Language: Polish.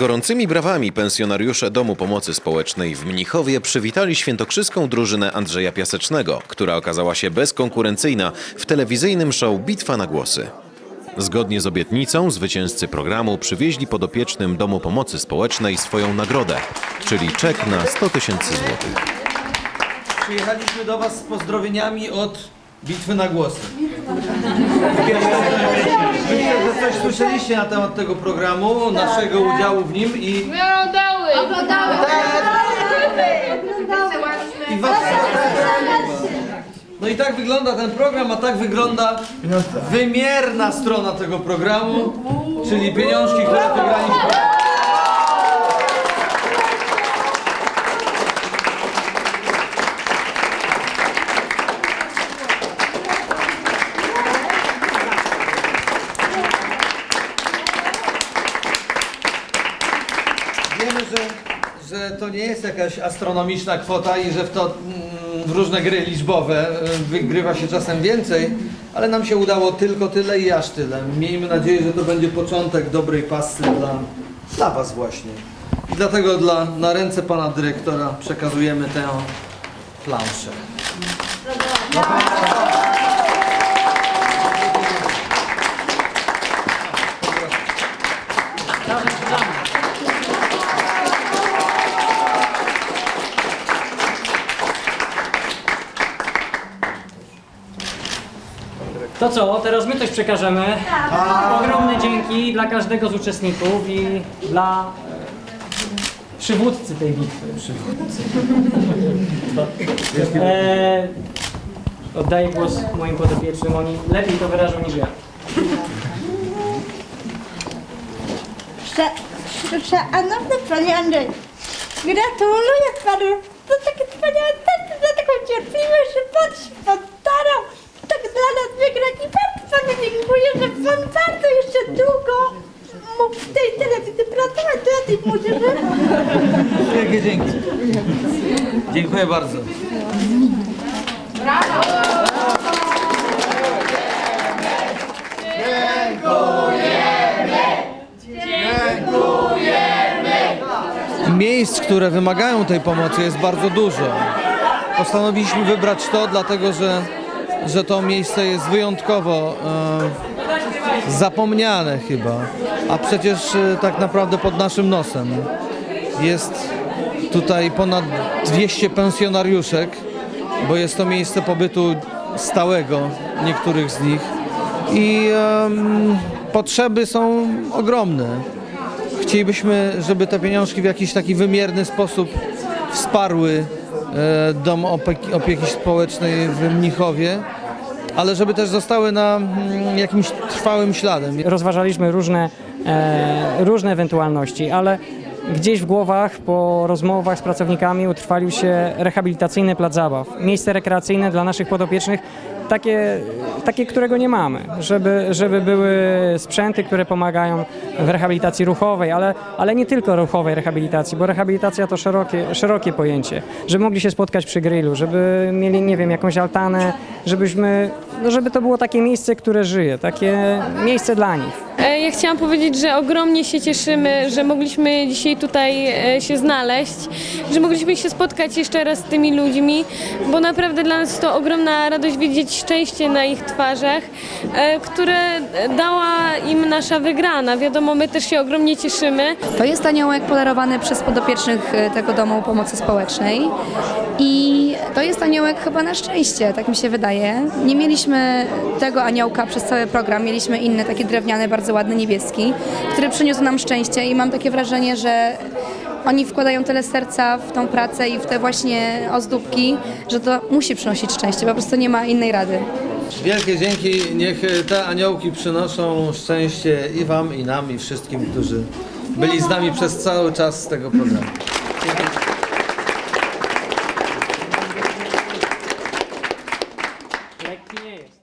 Gorącymi brawami pensjonariusze Domu Pomocy Społecznej w Mnichowie przywitali świętokrzyską drużynę Andrzeja Piasecznego, która okazała się bezkonkurencyjna w telewizyjnym show Bitwa na głosy. Zgodnie z obietnicą zwycięzcy programu przywieźli podopiecznym Domu Pomocy Społecznej swoją nagrodę, czyli czek na 100 tysięcy złotych. Przyjechaliśmy do Was z pozdrowieniami od Bitwy na głosy. Myślę, że coś słyszeliście na temat tego programu, naszego udziału w nim i, Oglądały! Oglądały! i Was... No i tak wygląda ten program, a tak wygląda wymierna strona tego programu, czyli pieniążki, które wygraliśmy. Że, że to nie jest jakaś astronomiczna kwota i że w to mm, w różne gry liczbowe y, wygrywa się czasem więcej, ale nam się udało tylko tyle i aż tyle. Miejmy nadzieję, że to będzie początek dobrej pasy dla, dla Was właśnie. I dlatego dla, na ręce Pana Dyrektora przekazujemy tę planszę. To co, teraz my coś przekażemy. Ogromne dzięki dla każdego z uczestników i dla e, przywódcy tej bitwy. Przywódcy. E, oddaję głos moim podopiecznym, oni lepiej to wyrażą niż ja. Szanowny Panie Andrzej, gratuluję Panu za takie wspaniałe testy, za taką cierpliwość, że Pan się postarał tak dla nas wygrać i bardzo Panu dziękuję, że Pan bardzo jeszcze długo mógł w tej telewizji pracować dla tej młodzieży. Wielkie dzięki. Dziękuję bardzo. Miejsc, które wymagają tej pomocy jest bardzo dużo. Postanowiliśmy wybrać to, dlatego że, że to miejsce jest wyjątkowo e, zapomniane chyba, a przecież e, tak naprawdę pod naszym nosem. Jest tutaj ponad 200 pensjonariuszek, bo jest to miejsce pobytu stałego niektórych z nich i em, potrzeby są ogromne. Chcielibyśmy, żeby te pieniążki w jakiś taki wymierny sposób wsparły e, Dom Opieki, Opieki Społecznej w Mnichowie, ale żeby też zostały na mm, jakimś trwałym śladem. Rozważaliśmy różne, e, różne ewentualności, ale gdzieś w głowach po rozmowach z pracownikami utrwalił się rehabilitacyjny plac zabaw. Miejsce rekreacyjne dla naszych podopiecznych, takie, takie którego nie mamy, żeby, żeby były sprzęty, które pomagają w rehabilitacji ruchowej, ale, ale nie tylko ruchowej rehabilitacji, bo rehabilitacja to szerokie, szerokie pojęcie, żeby mogli się spotkać przy grillu, żeby mieli, nie wiem, jakąś altanę, żebyśmy, no żeby to było takie miejsce, które żyje, takie miejsce dla nich. E, Ja chciałam powiedzieć, że ogromnie się cieszymy, że mogliśmy dzisiaj tutaj e, się znaleźć, że mogliśmy się spotkać jeszcze raz z tymi ludźmi, bo naprawdę dla nas to ogromna radość widzieć szczęście na ich twarzach, e, które dała im nasza wygrana. Wiadomo, my też się ogromnie cieszymy. To jest aniołek podarowany przez podopiecznych tego domu pomocy społecznej i to jest aniołek chyba na szczęście, tak mi się wydaje. Nie mieliśmy tego aniołka przez cały program, mieliśmy inny, taki drewniany, bardzo ładny, niebieski, który przyniósł nam szczęście i mam takie wrażenie, że oni wkładają tyle serca w tą pracę i w te właśnie ozdóbki, że to musi przynosić szczęście, po prostu nie ma innej rady. Wielkie dzięki, niech te aniołki przynoszą szczęście i Wam, i nam, i wszystkim, którzy byli z nami przez cały czas tego programu. Dziękuję. 파이팅!